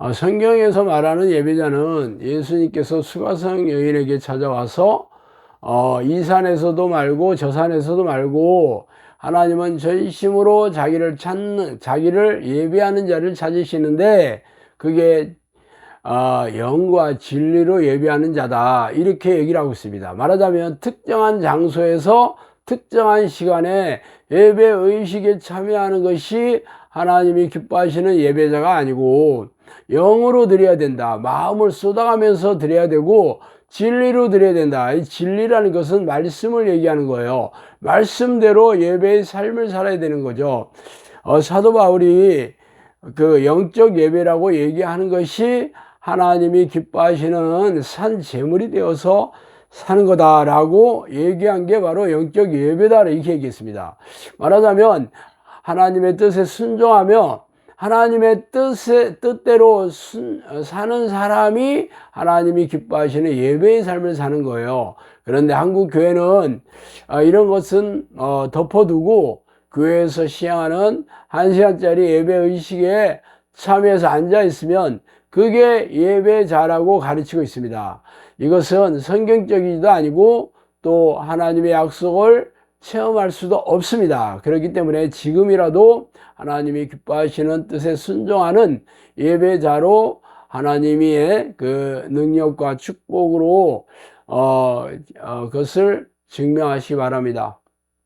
어, 성경에서 말하는 예배자는 예수님께서 수가성 여인에게 찾아와서 어, 이 산에서도 말고 저 산에서도 말고 하나님은 전심으로 자기를 찾는 자기를 예배하는 자를 찾으시는데 그게 어, 영과 진리로 예배하는 자다 이렇게 얘기를 하고 있습니다. 말하자면 특정한 장소에서 특정한 시간에 예배 의식에 참여하는 것이 하나님이 기뻐하시는 예배자가 아니고 영으로 드려야 된다. 마음을 쏟아가면서 드려야 되고 진리로 드려야 된다. 이 진리라는 것은 말씀을 얘기하는 거예요. 말씀대로 예배의 삶을 살아야 되는 거죠. 어, 사도 바울이 그 영적 예배라고 얘기하는 것이 하나님이 기뻐하시는 산 제물이 되어서 사는 거다라고 얘기한 게 바로 영적 예배다 이렇게 얘기했습니다. 말하자면 하나님의 뜻에 순종하며 하나님의 뜻에 뜻대로 순, 사는 사람이 하나님이 기뻐하시는 예배의 삶을 사는 거예요. 그런데 한국 교회는 어, 이런 것은 어, 덮어두고 교회에서 시행하는 한 시간짜리 예배 의식에 참여해서 앉아 있으면 그게 예배자라고 가르치고 있습니다. 이것은 성경적이지도 아니고 또 하나님의 약속을 체험할 수도 없습니다. 그렇기 때문에 지금이라도 하나님이 기뻐하시는 뜻에 순종하는 예배자로 하나님의 그 능력과 축복으로 어, 어 그것을 증명하시 기 바랍니다.